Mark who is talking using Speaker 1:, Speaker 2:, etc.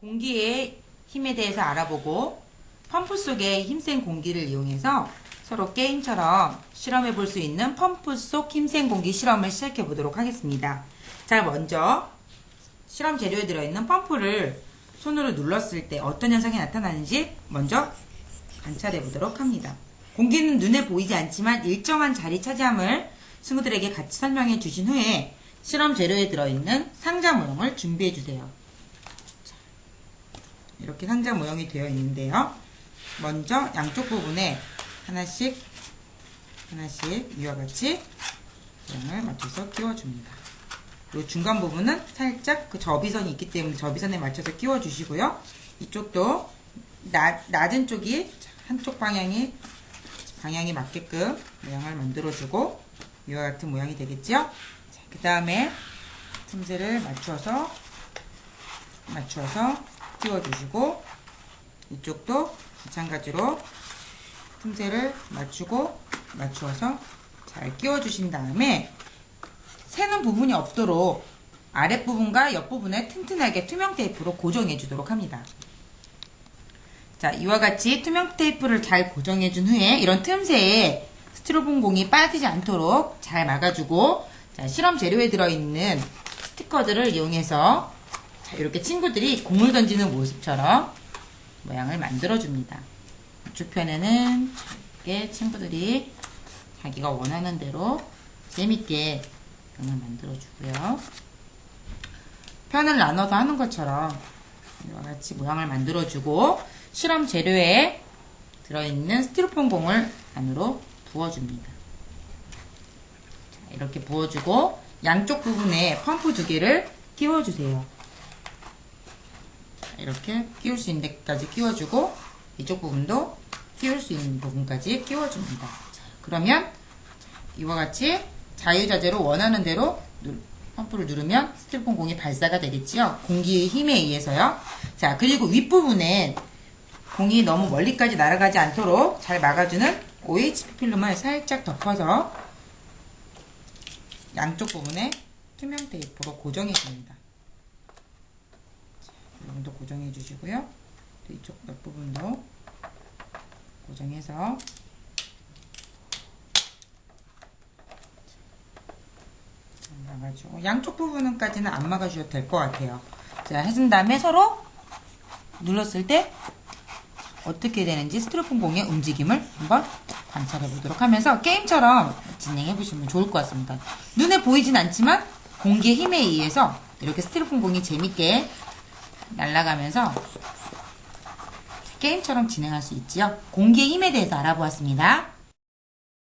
Speaker 1: 공기의 힘에 대해서 알아보고 펌프 속의 힘센 공기를 이용해서 서로 게임처럼 실험해 볼 수 있는 펌프 속 힘센 공기 실험을 시작해 보도록 하겠습니다. 자, 먼저 실험 재료에 들어있는 펌프를 손으로 눌렀을 때 어떤 현상이 나타나는지 먼저 관찰해 보도록 합니다. 공기는 눈에 보이지 않지만 일정한 자리 차지함을 친구들에게 같이 설명해 주신 후에 실험 재료에 들어있는 상자 모형을 준비해 주세요. 이렇게 상자 모형이 되어 있는데요. 먼저 양쪽 부분에 하나씩 하나씩 이와 같이 모양을 맞춰서 끼워줍니다. 이 중간 부분은 살짝 그 접이선이 있기 때문에 접이선에 맞춰서 끼워주시고요. 이쪽도 낮, 낮은 쪽이 한쪽 방향이 방향이 맞게끔 모양을 만들어주고 이와 같은 모양이 되겠죠. 그 다음에 틈새를 맞춰서 맞춰서 끼워주시고 이쪽도 마찬가지로 틈새를 맞추고 맞추어서 잘 끼워주신 다음에 새는 부분이 없도록 아랫부분과 옆부분에 튼튼하게 투명 테이프로 고정해 주도록 합니다. 자, 이와 같이 투명 테이프를 잘 고정해 준 후에 이런 틈새에 스티로폼 공이 빠지지 않도록 잘 막아주고 자, 실험 재료에 들어있는 스티커들을 이용해서 자, 이렇게 친구들이 공을 던지는 모습처럼 모양을 만들어줍니다. 우측편에는 이렇게 친구들이 자기가 원하는 대로 재밌게 모양을 만들어주고요. 편을 나눠서 하는 것처럼 이와 같이 모양을 만들어주고 실험 재료에 들어있는 스티로폼 공을 안으로 부어줍니다. 자, 이렇게 부어주고 양쪽 부분에 펌프 두 개를 끼워주세요. 자, 이렇게 끼울 수 있는 데까지 끼워주고 이쪽 부분도 끼울 수 있는 부분까지 끼워줍니다. 자, 그러면 이와 같이 자유자재로 원하는 대로 누- 펌프를 누르면 스티로폼 공이 발사가 되겠지요. 공기의 힘에 의해서요. 자, 그리고 윗부분에 공이 너무 멀리까지 날아가지 않도록 잘 막아주는 OHP 필름을 살짝 덮어서 양쪽 부분에 투명 테이프로 고정해 줍니다. 부분도 고정해 주시고요. 또 이쪽 옆부분도 고정해서 막아주고 양쪽 부분까지는 안 막아주셔도 될 것 같아요. 자, 해준 다음에 서로 눌렀을 때 어떻게 되는지 스티로폼 공의 움직임을 한번 관찰해 보도록 하면서 게임처럼 진행해 보시면 좋을 것 같습니다. 눈에 보이진 않지만 공기의 힘에 의해서 이렇게 스티로폼 공이 재밌게 날아가면서 게임처럼 진행할 수 있지요. 공기의 힘에 대해서 알아보았습니다.